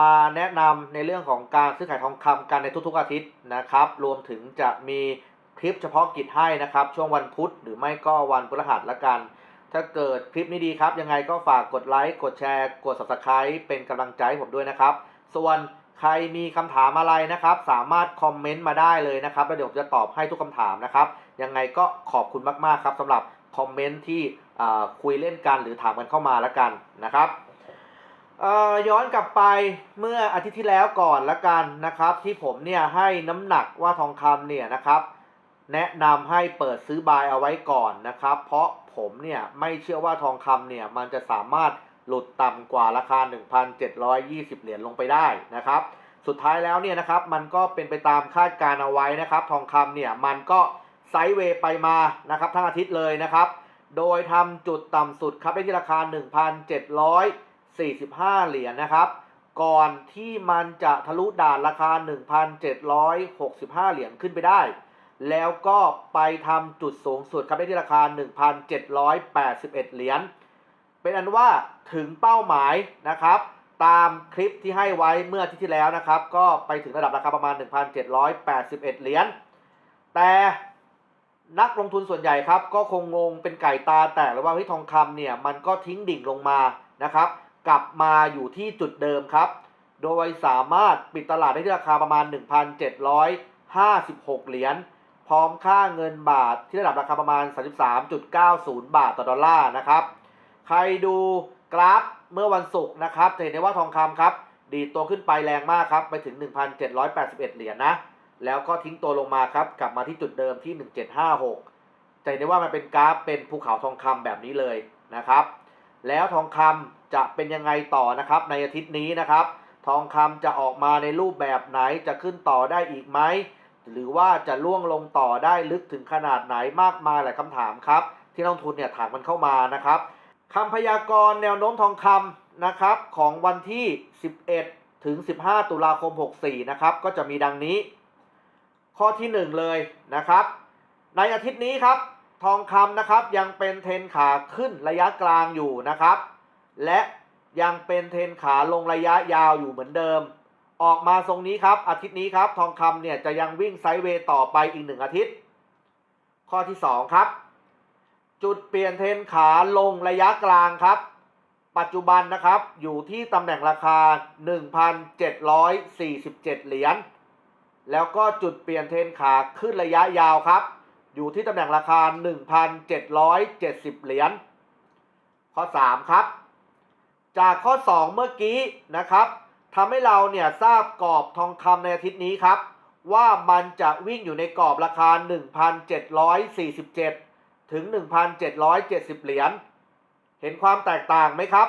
มาแนะนำในเรื่องของการซื้อขายทองคำกันในทุกๆอาทิตย์นะครับ รวมถึงจะมีคลิปเฉพาะกิจให้นะครับ ช่วงวันพุธหรือไม่ก็วันพฤหัสละกัน ถ้าเกิดคลิปนี้ดีครับ ยังไงก็ฝากกดไลค์ กดแชร์ กด subscribe เป็นกำลังใจให้ผมด้วยนะครับ ส่วนใครมีคำถามอะไรนะครับ สามารถคอมเมนต์มาได้เลยนะครับ แล้วเดี๋ยวผมจะตอบให้ทุกคำถามนะครับ ยังไงก็ขอบคุณมากๆครับสำหรับคอมเมนต์ที่คุยเล่นกันหรือถามกันเข้ามาละกันนะครับ ย้อนกลับไปเมื่ออาทิตย์ที่แล้วก่อนละกันนะครับ ที่ผมเนี่ยให้น้ำหนักว่าทองคำเนี่ยนะครับ แนะนำให้เปิดซื้อบายเอาไว้ก่อนนะครับ เพราะผมเนี่ยไม่เชื่อว่าทองคำเนี่ยมันจะสามารถหลุดต่ำกว่าราคา 1,720 เหรียญลงไปได้นะครับ สุดท้ายแล้วเนี่ยนะครับมันก็เป็นไปตามคาดการณ์เอาไว้นะครับ ทองคำเนี่ยมันก็ไซด์เวย์ไปมานะครับทั้งอาทิตย์เลยนะครับ โดยทำจุดต่ำสุดครับได้ที่ราคา 45 เหรียญนะครับ ก่อนที่มันจะทะลุด่านราคา 1,765 เหรียญขึ้นไปได้ แล้วก็ไปทำจุดสูงสุดครับได้ที่ราคา 1,781 เหรียญ เป็นอันว่าถึงเป้าหมายนะครับ ตามคลิปที่ให้ไว้เมื่ออาทิตย์ที่แล้วนะครับ ก็ไปถึงระดับราคาประมาณ 1,781 เหรียญ แต่นักลงทุนส่วนใหญ่ครับก็คงงงเป็นไก่ตาแตกเลยว่าเฮ้ยทองคำเนี่ยมันก็ทิ้งดิ่งลงมานะครับ กลับมาอยู่ที่จุดเดิมครับ โดยสามารถปิดตลาดได้ที่ราคาประมาณ 1,756 เหรียญ พร้อมค่าเงินบาทที่ระดับราคาประมาณ 33.90 บาทต่อดอลลาร์นะครับ ใครดูกราฟเมื่อวันศุกร์นะครับจะเห็นได้ว่าทองคำครับ ดีตัวขึ้นไปแรงมากครับ ไปถึง 1,781 เหรียญนะแล้วก็ทิ้งตัวลงมาครับ กลับมาที่จุดเดิมที่ 1756จะเห็นได้ว่ามันเป็นกราฟเป็นภูเขาทองคำแบบนี้เลยนะครับ แล้วทองคำ จะเป็นยังไงต่อนะครับ ในอาทิตย์นี้นะครับ ทองคำจะออกมาในรูปแบบไหนจะขึ้นต่อได้อีกไหมหรือว่าจะล่วงลงต่อได้ลึกถึงขนาดไหนมากมายหลายคำถามครับ ที่นักทุนเนี่ยถามมันเข้ามานะครับคำพยากรณ์แนวโน้มทองคำนะครับของวันที่ 11 ถึง 15 ตุลาคม 64 นะครับ ก็จะมีดังนี้ ข้อที่ 1 เลยนะครับ ในอาทิตย์นี้ครับ ทองคำนะครับยังเป็นเทรนขาขึ้นระยะกลางอยู่นะครับ และยังเป็นเทรนขาลงระยะยาวอยู่เหมือนเดิม ออกมาทรงนี้ครับ อาทิตย์นี้ครับทองคำเนี่ยจะยังวิ่งไซด์เวย์ต่อไปอีกหนึ่งอาทิตย์ ข้อที่ 2 ครับ จุดเปลี่ยนเทรนขาลงระยะกลางครับ ปัจจุบันนะครับอยู่ที่ตำแหน่งราคา 1,747 เหรียญแล้วก็จุดเปลี่ยนเทรนขาขึ้นระยะยาวครับ อยู่ที่ตำแหน่งราคา 1,770 เหรียญข้อ 3 ครับ จากข้อ 2 เมื่อกี้นะครับทำให้เราเนี่ยทราบกรอบทองคำในอาทิตย์นี้ครับ ว่ามันจะวิ่งอยู่ในกรอบราคา 1,747 ถึง 1,770 เหรียญ เห็นความแตกต่างไหมครับ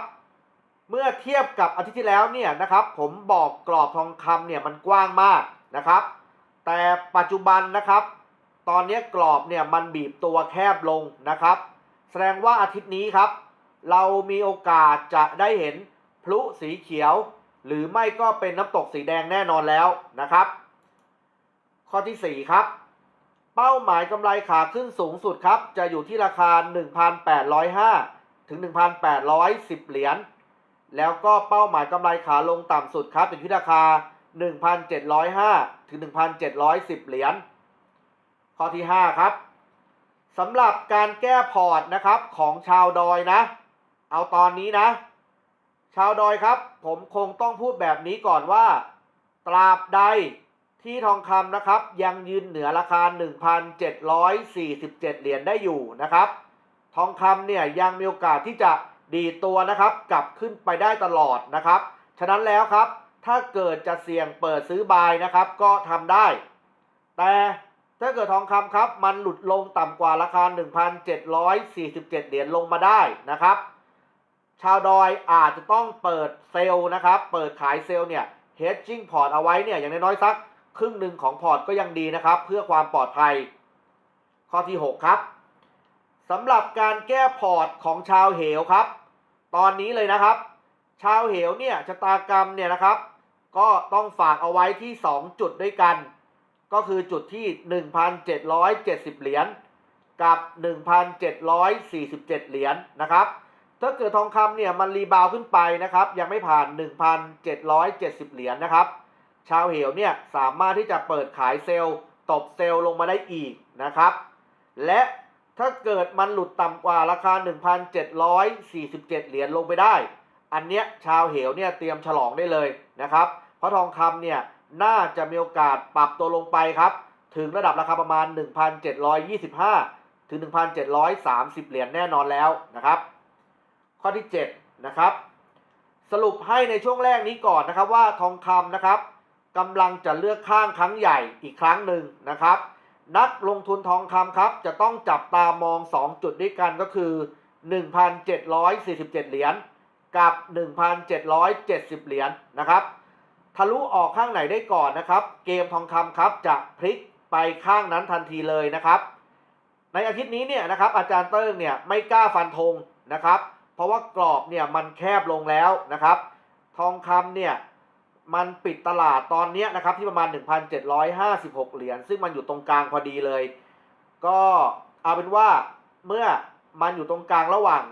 เมื่อเทียบกับอาทิตย์ที่แล้วเนี่ยนะครับ ผมบอกกรอบทองคำเนี่ยมันกว้างมากนะครับ แต่ปัจจุบันนะครับ ตอนนี้กรอบเนี่ยมันบีบตัวแคบลงนะครับ แสดงว่าอาทิตย์นี้ครับ เรามีโอกาสจะได้เห็นพลุสีเขียว หรือไม่ก็เป็นน้ำตกสีแดงแน่นอนแล้วนะครับ ข้อที่ 4 ครับ เป้าหมายกำไรขาขึ้นสูงสุดครับ จะอยู่ที่ราคา 1,805 ถึง 1,810 เหรียญแล้วก็เป้าหมายกำไรขาลงต่ำสุดครับอยู่ที่ราคา 1,705 ถึง 1,710 เหรียญข้อที่ 5 ครับสำหรับการแก้พอร์ตนะครับของชาวดอยนะ เอาตอนนี้นะ ชาวดอยครับ ผมคงต้องพูดแบบนี้ก่อนว่า ตราบใดที่ทองคำนะครับ ยังยืนเหนือราคา 1,747 เหรียญได้อยู่นะครับ ทองคำเนี่ยยังมีโอกาสที่จะดีตัวนะครับ กลับขึ้นไปได้ตลอดนะครับ ฉะนั้นแล้วครับ ถ้าเกิดจะเสี่ยงเปิดซื้อบายนะครับ ก็ทำได้ แต่ถ้าเกิดทองคำครับ มันหลุดลงต่ำกว่าราคา 1,747 เหรียญลงมาได้นะครับ ชาวดอยอาจจะต้องเปิดเซลล์นะครับ เปิดขายเซลล์เนี่ย hedging พอร์ตเอาไว้เนี่ยอย่างน้อยๆสักครึ่งหนึ่งของพอร์ตก็ยังดีนะครับ เพื่อความปลอดภัย ข้อที่ 6 ครับสำหรับการแก้พอร์ตของชาวเหวครับ ตอนนี้เลยนะครับ ชาวเหวเนี่ยชะตากรรมเนี่ยนะครับ ก็ต้องฝากเอาไว้ที่ 2 จุดด้วยกัน ก็คือจุดที่ 1,770 เหรียญกับ 1,747 เหรียญนะครับ ถ้าเกิดทองคำเนี่ยมันรีบาวขึ้นไปนะครับ ยังไม่ผ่าน 1,770 เหรียญนะครับ ชาวเหวเนี่ยสามารถที่จะเปิดขายเซลล์ตบเซลล์ลงมาได้อีกนะครับ และถ้าเกิดมันหลุดต่ำกว่าราคา 1,747 เหรียญลงไปได้ อันเนี้ยชาวเหวเนี่ยเตรียมฉลองได้เลยนะครับ เพราะทองคำเนี่ยน่าจะมีโอกาสปรับตัวลงไปครับ ถึงระดับราคาประมาณ 1,725 ถึง 1,730 เหรียญแน่นอนแล้วนะครับ ข้อที่ 7 นะครับ สรุปให้ในช่วงแรกนี้ก่อนนะครับว่าทองคำนะครับกำลังจะเลือกข้างครั้งใหญ่อีกครั้งหนึ่งนะครับ นักลงทุนทองคำครับจะต้องจับตามอง 2 จุดด้วยกันก็คือ 1,747 เหรียญกับ 1,770 เหรียญนะครับ ทะลุออกข้างไหนได้ก่อนนะครับ เกมทองคำครับจะพลิกไปข้างนั้นทันทีเลยนะครับ ในอาทิตย์นี้เนี่ยนะครับอาจารย์เติ้งเนี่ยไม่กล้าฟันธงนะครับ เพราะว่ากรอบเนี่ยมันแคบลงแล้วนะครับ ทองคำเนี่ยมันปิดตลาดตอนนี้นะครับที่ประมาณ 1,756 เหรียญซึ่งมันอยู่ตรงกลางพอดีเลย ก็เอาเป็นว่าเมื่อมันอยู่ตรงกลางระหว่าง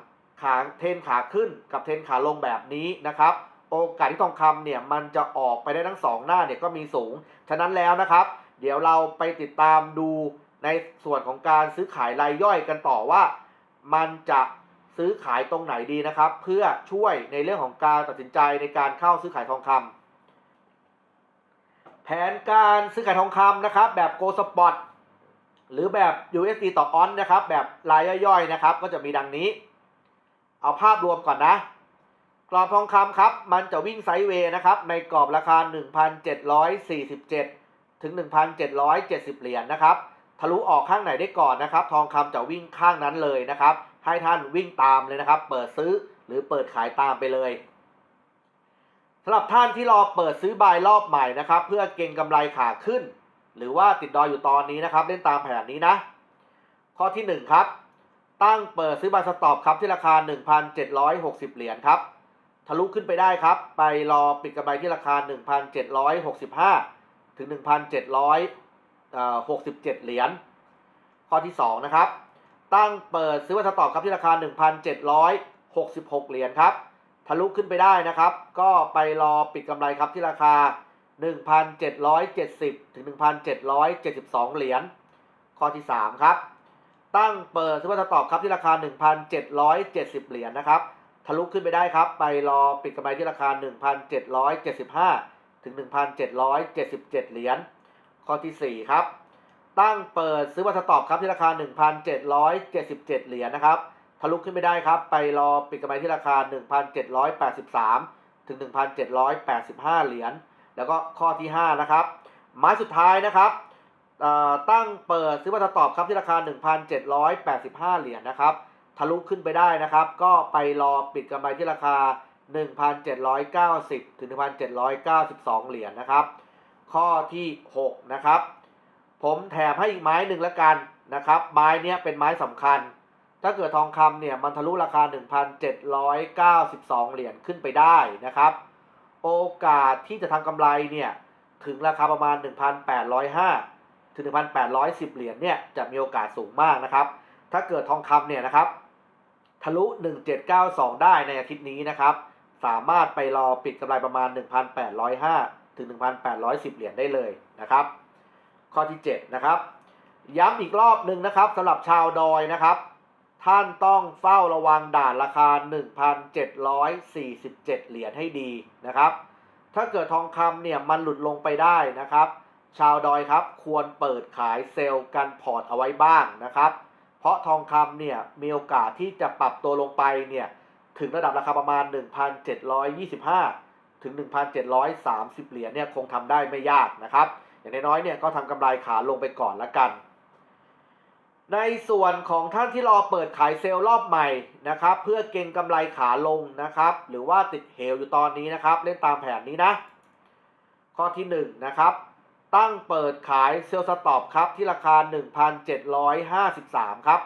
ขาเทนขาขึ้นกับเทนขาลงแบบนี้นะครับ โอกาสที่ทองคำเนี่ยมันจะออกไปได้ทั้งสองหน้าเนี่ยก็มีสูง ฉะนั้นแล้วนะครับ เดี๋ยวเราไปติดตามดูในส่วนของการซื้อขายรายย่อยกันต่อว่า มันจะ ซื้อขายตรงไหนดีนะครับ เพื่อช่วยในเรื่องของการตัดสินใจในการเข้าซื้อขายทองคำแผนการซื้อขายทองคำนะครับ แบบ Go Spot หรือแบบ USD ต่อออนนะครับ แบบรายย่อยๆนะครับ ก็จะมีดังนี้ เอาภาพรวมก่อนนะ กรอบทองคำครับ มันจะวิ่งไซด์เวย์นะครับ ในกรอบราคา 1,747 ถึง 1,770 เหรียญนะครับ ทะลุออกข้างไหนได้ก่อนนะครับ ทองคำจะวิ่งข้างนั้นเลยนะครับ ให้ท่านวิ่งตามเลยนะครับ เปิดซื้อหรือเปิดขายตามไปเลยสำหรับท่านที่รอเปิดซื้อบายรอบใหม่นะครับ เพื่อเก็งกำไรขาขึ้น หรือว่าติดดอยอยู่ตอนนี้นะครับ เล่นตามแผนนี้นะ ข้อที่ 1 ครับ ตั้งเปิดซื้อบายสต็อปครับที่ราคา 1,760 เหรียญครับทะลุขึ้นไปได้ครับ ไปรอปิดกำไรที่ราคา 1,765 ถึง 1,767 เหรียญ ข้อที่ 2 นะครับ ตั้งเปิดซื้อวัตตอบครับที่ราคา 1,766 เหรียญครับ ทะลุขึ้นไปได้นะครับ ก็ไปรอปิดกำไรครับที่ราคา 1,770 ถึง 1,772 เหรียญ ข้อที่ 3 ครับ ตั้งเปิดซื้อวัตตอบครับที่ราคา 1,770 เหรียญนะครับ ทะลุขึ้นไปได้ครับ ไปรอปิดกำไรที่ราคา 1,775 ถึง 1,777 เหรียญ ข้อที่ 4 ครับ ตั้งเปิดซื้อวัตตอบครับที่ราคา 1,777 เหรียญนะครับทะลุขึ้นไปได้ครับ ไปรอปิดกำไรที่ราคา 1,783 ถึง 1,785 เหรียญแล้วก็ข้อที่ 5 นะครับ ไม้สุดท้ายนะครับตั้งเปิดซื้อวัตตอบครับที่ราคา 1,785 เหรียญนะครับทะลุขึ้นไปได้นะครับ ก็ไปรอปิดกำไรที่ราคา 1,790 ถึง 1,792 เหรียญนะครับ ข้อที่ 6 นะครับ ผมแถมให้อีกไม้หนึ่งล้วกันนะครับ ไม้เนี้ยเป็นไม้สำคัญ ถ้าเกิดทองคำเนี่ยมันทะลุราคา 1,792 เหรียญขึ้นไปได้นะครับ โอกาสที่จะทำกำไรเนี่ยถึงราคาประมาณ 1,805 ถึง 1,810 เหรียญเนี่ยจะมีโอกาสสูงมากนะครับ ถ้าเกิดทองคำเนี่ยนะครับทะลุ 1792 ได้ในอาทิตย์นี้นะครับ สามารถไปรอปิดกำไรประมาณ 1,805 ถึง 1,810 เหรียญได้เลยนะครับ ข้อที่ 7 นะครับ ย้ำอีกรอบหนึ่งนะครับสำหรับชาวดอยนะครับ ท่านต้องเฝ้าระวังด่านราคา 1,747 เหรียญให้ดีนะครับ ถ้าเกิดทองคำเนี่ยมันหลุดลงไปได้นะครับ ชาวดอยครับควรเปิดขายเซลล์กันพอร์ตเอาไว้บ้างนะครับ เพราะทองคำเนี่ยมีโอกาสที่จะปรับตัวลงไปเนี่ยถึงระดับราคาประมาณ 1,725 ถึง 1,730 เหรียญเนี่ยคงทำได้ไม่ยากนะครับ อย่างน้อยๆเนี่ยก็ทำกำไรขาลงไปก่อนละกัน ในส่วนของท่านที่รอเปิดขายเซลล์รอบใหม่นะครับ เพื่อเก็งกำไรขาลงนะครับ หรือว่าติดเหวอยู่ตอนนี้นะครับ เล่นตามแผนนี้นะ ข้อที่1นะครับ ตั้งเปิดขายเซลล์สต็อปครับที่ราคา 1,753 ครับ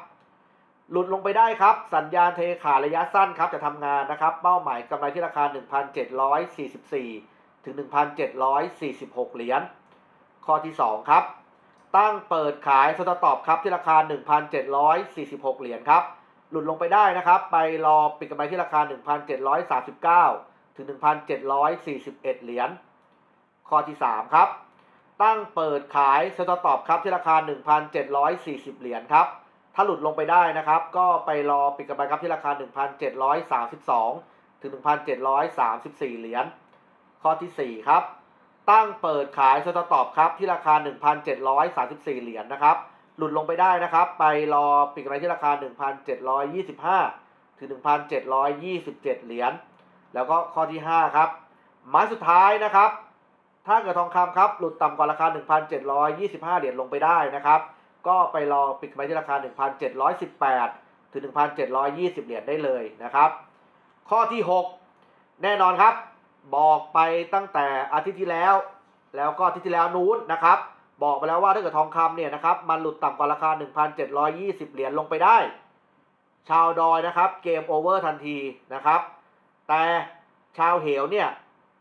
หลุดลงไปได้ครับ สัญญาณเทขาระยะสั้นครับ จะทำงานนะครับ เป้าหมายกำไรที่ราคา 1,744 ถึง 1,746 เหรียญ ข้อที่ 2 ครับ ตั้งเปิดขายสตอปครับที่ราคา 1,746 เหรียญครับ หลุดลงไปได้นะครับ ไปรอปิดกำไรที่ราคา 1,739 ถึง 1,741 เหรียญข้อที่ 3 ครับ ตั้งเปิดขายสตอตอบครับที่ราคา 1,740 เหรียญครับ ถ้าหลุดลงไปได้นะครับ ก็ไปรอปิดกำไรครับที่ราคา 1,732 ถึง 1,734 เหรียญข้อทีสี่4 ครับ ตั้งเปิดขายสตอตอบครับที่ราคา 1,734 เหรียญนะครับ หลุดลงไปได้นะครับ ไปรอปิดกำไรที่ราคา 1,725 ถึง 1,727 เหรียญ แล้วก็ข้อที่ 5 ครับไม้สุดท้ายนะครับ ถ้าเกิดทองคำครับ หลุดต่ำกว่าราคา 1,725 เหรียญลงไปได้นะครับ ก็ไปรอปิดกำไรที่ราคา 1,718 ถึง 1,720 เหรียญได้เลยนะครับ ข้อที่ 6 แน่นอนครับ บอกไปตั้งแต่อาทิตย์ที่แล้ว แล้วก็อาทิตย์ที่แล้วนู้นนะครับ บอกไปแล้วว่าถ้าเกิดทองคำเนี่ยนะครับมันหลุดต่ำกว่าราคา 1,720 เหรียญลงไปได้ ชาวดอยนะครับเกมโอเวอร์ทันทีนะครับ แต่ชาวเหวเนี่ย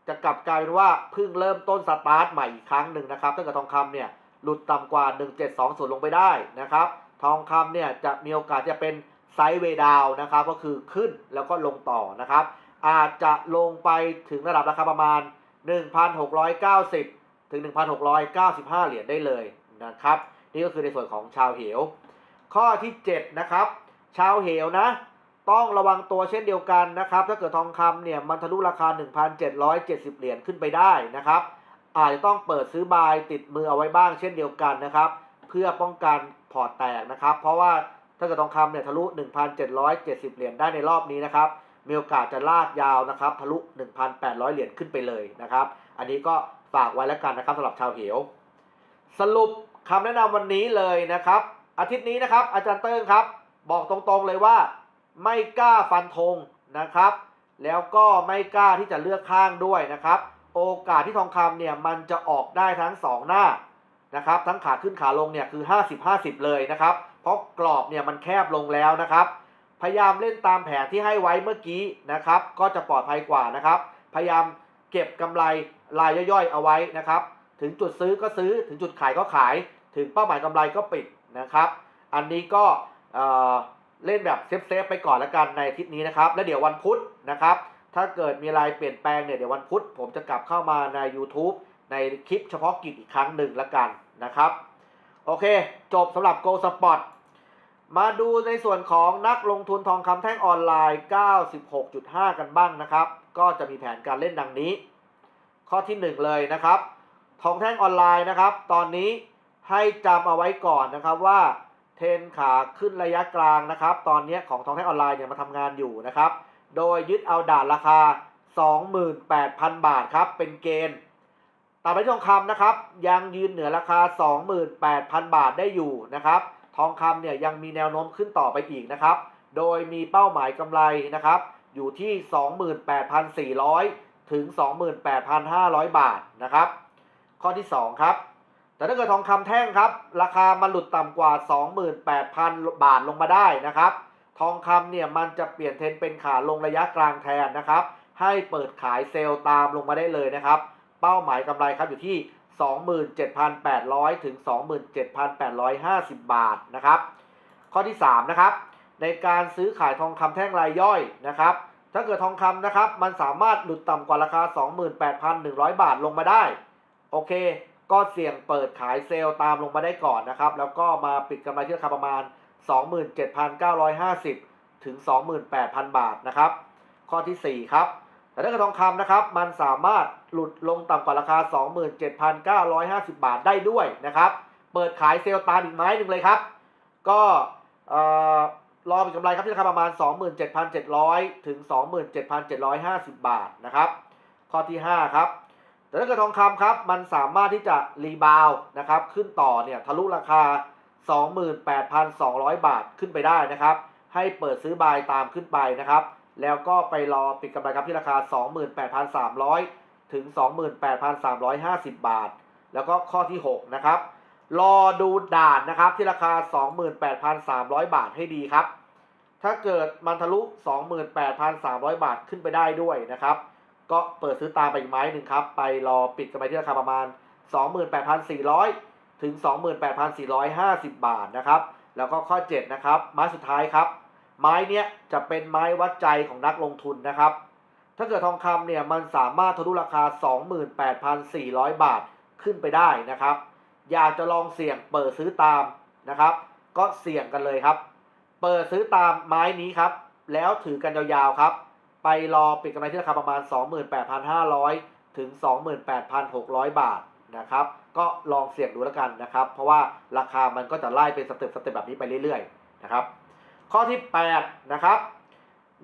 จะกลับกลายเป็นว่าเพิ่งเริ่มต้นสตาร์ทใหม่อีกครั้งหนึ่งนะครับถ้าเกิดทองคำเนี่ยหลุดต่ำกว่า 1720 ลงไปได้นะครับ ทองคำเนี่ยจะมีโอกาสจะเป็นไซด์เวดาวนะครับ ก็คือขึ้นแล้วก็ลงต่อนะครับ อาจจะลงไปถึงระดับราคาประมาณ 1,690 ถึง 1,695 เหรียญได้เลยนะครับ นี่ก็คือในส่วนของชาวเหว ข้อที่ 7 นะครับ ชาวเหวนะ ต้องระวังตัวเช่นเดียวกันนะครับ ถ้าเกิดทองคำเนี่ยมันทะลุราคา 1,770 เหรียญขึ้นไปได้นะครับอาจจะต้องเปิดซื้อบายติดมือเอาไว้บ้างเช่นเดียวกันนะครับ เพื่อป้องกันพอร์ตแตกนะครับ เพราะว่าถ้าเกิดทองคำเนี่ยทะลุ 1,770 เหรียญได้ในรอบนี้นะครับ มีโอกาสจะลากยาวนะครับทะลุ 1,800 เหรียญขึ้นไปเลยนะครับ อันนี้ก็ฝากไว้แล้วกันนะครับสำหรับชาวเหว สรุปคำแนะนำวันนี้เลยนะครับ อาทิตย์นี้นะครับ อาจารย์เติ้งครับ บอกตรงๆเลยว่า ไม่กล้าฟันธงนะครับ แล้วก็ไม่กล้าที่จะเลือกข้างด้วยนะครับ โอกาสที่ทองคำเนี่ยมันจะออกได้ทั้งสองหน้านะครับ ทั้งขาขึ้นขาลงเนี่ยคือ 50-50 เลยนะครับ เพราะกรอบเนี่ยมันแคบลงแล้วนะครับ พยายามเล่นตามแผนที่ให้ไว้เมื่อกี้นะครับ ก็จะปลอดภัยกว่านะครับ พยายามเก็บกำไรรายย่อยๆ เอาไว้นะครับ ถึงจุดซื้อก็ซื้อถึงจุดขายก็ขาย ถึงเป้าหมายกำไรก็ปิดนะครับ อันนี้ก็เเล่นแบบเซฟๆไปก่อนแล้วกันในทิตย์นี้นะครับ แล้วเดี๋ยววันพุธนะครับ ถ้าเกิดมีอะไรเปลี่ยนแปลงเนี่ยเดี๋ยววันพุธผมจะกลับเข้ามาใน YouTube ในคลิปเฉพาะกิจอีกครั้งหนึ่งละกันนะครับ โอเค จบสำหรับ Go Spot มาดูในส่วนของนักลงทุนทองคำแท่งออนไลน์ 96.5 กันบ้างนะครับ ก็จะมีแผนการเล่นดังนี้ ข้อที่ 1 เลยนะครับ ทองแท่งออนไลน์นะครับ ตอนนี้ให้จำเอาไว้ก่อนนะครับว่าเทรนขาขึ้นระยะกลางนะครับ ตอนนี้ของทองแท่งออนไลน์เนี่ยมาทำงานอยู่นะครับ โดยยึดเอาด่านราคา 28,000 บาทครับ เป็นเกณฑ์ตราบใดทองคำนะครับ ยังยืนเหนือราคา 28,000 บาทได้อยู่นะครับ ทองคำเนี่ยยังมีแนวโน้มขึ้นต่อไปอีกนะครับ โดยมีเป้าหมายกำไรนะครับ อยู่ที่ 28,400 ถึง 28,500 บาทนะครับ ข้อที่ 2 ครับ แต่ถ้าเกิดทองคำแท่งครับ ราคามันหลุดต่ำกว่า 28,000 บาทลงมาได้นะครับ ทองคำเนี่ยมันจะเปลี่ยนเทรนเป็นขาลงระยะกลางแทนนะครับ ให้เปิดขายเซลล์ตามลงมาได้เลยนะครับ เป้าหมายกำไรครับอยู่ที่ 27,800 ถึง 27,850 บาทนะครับ ข้อที่ 3 นะครับ ในการซื้อขายทองคำแท่งรายย่อยนะครับ ถ้าเกิดทองคำนะครับ มันสามารถหลุดต่ำกว่าราคา 28,100 บาทลงมาได้ โอเค ก็เสี่ยงเปิดขายเซลล์ตามลงมาได้ก่อนนะครับ แล้วก็มาปิดกำไรที่ราคาประมาณ 27,950 ถึง 28,000 บาทนะครับ ข้อทีสี่4 ครับ แต่ถ้าเกิดทองคำนะครับ มันสามารถหลุดลงต่ำกว่าราคา 27,950 บาทได้ด้วยนะครับ เปิดขายเซลล์ตามอีกไม้หนึ่งเลยครับ ก็เอ่อรอเป็นกำไรครับที่ราคาประมาณ 27,700 ถึง 27,750 บาทนะครับ ข้อที่ 5 ครับ แต่ถ้าเกิดทองคำครับ มันสามารถที่จะรีบาวด์นะครับ ขึ้นต่อเนี่ยทะลุราคา 28,200 บาทขึ้นไปได้นะครับ ให้เปิดซื้อบายตามขึ้นไปนะครับ แล้วก็ไปรอปิดกำไรครับที่ราคา 28,300 ถึง 28,350 บาท แล้วก็ข้อที่ 6 นะครับ รอดูด่านนะครับที่ราคา 28,300 บาทให้ดีครับ ถ้าเกิดมันทะลุ 28,300 บาทขึ้นไปได้ด้วยนะครับ ก็เปิดซื้อตามไปอีกไม้หนึ่งครับ ไปรอปิดกำไรที่ราคาประมาณ 28,400 ถึง 28,450 บาทนะครับ แล้วก็ข้อ 7 นะครับไม้สุดท้ายครับ ไม้เนี้ยจะเป็นไม้วัดใจของนักลงทุนนะครับ ถ้าเกิดทองคำเนี่ยมันสามารถทะลุราคา 28,400 บาทขึ้นไปได้นะครับ อยากจะลองเสี่ยงเปิดซื้อตามนะครับ ก็เสี่ยงกันเลยครับ เปิดซื้อตามไม้นี้ครับ แล้วถือกันยาวๆครับ ไปรอปิดกำไรที่ราคาประมาณ 28,500 ถึง 28,600 บาทนะครับ ก็ลองเสี่ยงดูแล้วกันนะครับ เพราะว่าราคามันก็จะไล่เป็นสเต็ปสเต็ปแบบนี้ไปเรื่อยๆนะครับ ข้อที่ 8 นะครับ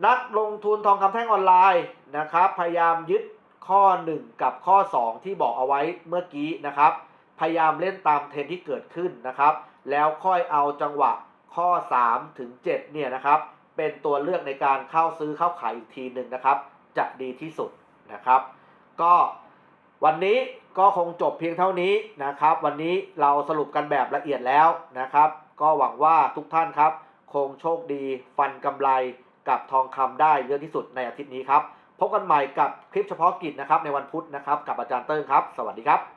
นักลงทุนทองคำแท่งออนไลน์นะครับ พยายามยึดข้อ 1 กับข้อ 2 ที่บอกเอาไว้เมื่อกี้นะครับ พยายามเล่นตามเทรนที่เกิดขึ้นนะครับ แล้วค่อยเอาจังหวะข้อ 3 ถึง 7 เนี่ยนะครับ เป็นตัวเลือกในการเข้าซื้อเข้าขายอีกทีหนึ่งนะครับ จะดีที่สุดนะครับ ก็วันนี้ก็คงจบเพียงเท่านี้นะครับ วันนี้เราสรุปกันแบบละเอียดแล้วนะครับ ก็หวังว่าทุกท่านครับ คงโชคดี ฟันกำไรกับทองคำได้เยอะที่สุดในอาทิตย์นี้ครับ พบกันใหม่กับคลิปเฉพาะกิจนะครับในวันพุธนะครับกับอาจารย์เติ้งครับ สวัสดีครับ